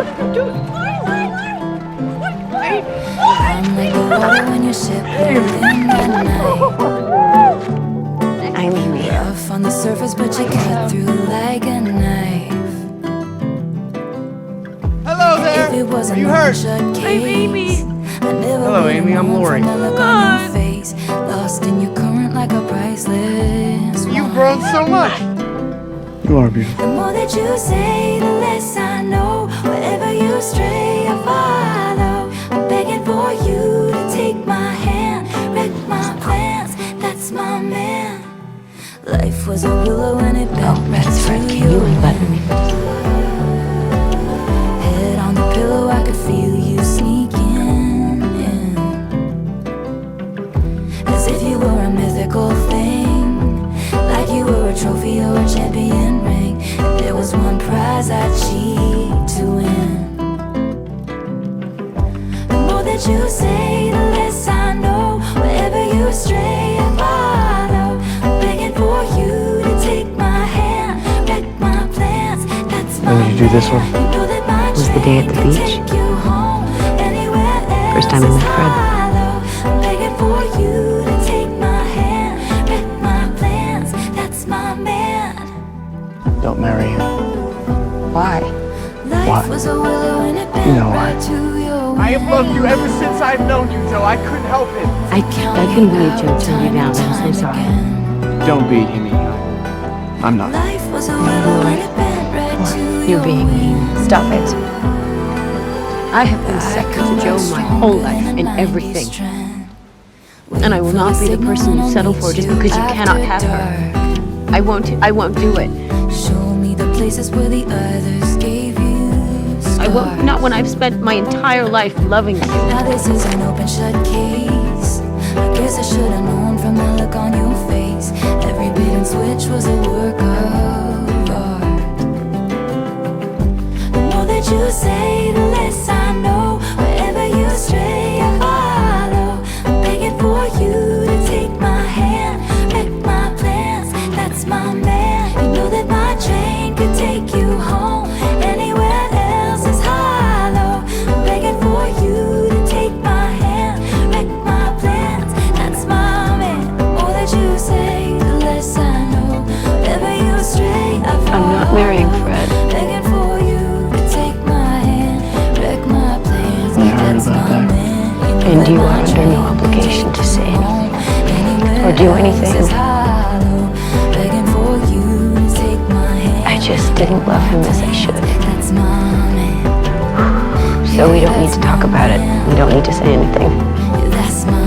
I'm like a water when you sip within the night. I'm real. Rough on the surface, but you cut through like a knife. Hello there. If it wasn't you hurt? Hi, Amy. Hello, Amy. I'm Lori. Look face, lost in your current like a priceless. You've grown so much. You are beautiful. The more that you say, the less I know. Wherever stray, I follow. I'm begging for you to take my hand, wreck my plans. That's my man. Life was a willow and it bent friend, oh, can you unbutton me? When did you do this one? man. You know that my Was the day at the beach? take you home anywhere First time I else met is Fred. hollow. I'm begging for you to take my hand, wreck my plans. That's my man. Don't marry him. Why? Life Why? was a willow and it bent You know why. right to your I have loved you ever since I've known you, Joe. I couldn't help it. I, I couldn't believe Joe turned you down. I'm so sorry. Don't beat him, Eno. I'm not. Life was a willow and it bent right to You're being mean. Stop it. I have been second to Joe my whole life in everything. And I will not be the person you settle for just because you cannot have her. I won't. I won't do it. Show me the places where the others gave you I won't. Not when I've spent my entire life loving you. Now this is an open shut case. I guess I should have known from the look on your face. Every bait and switch was a work of art. The more that you say, the less I know. Wherever you stray, I follow. I'm begging for you to take my hand, my plans. That's my man. And you are under no obligation to say anything or do anything. I just didn't love him as I should. So we don't need to talk about it. We don't need to say anything.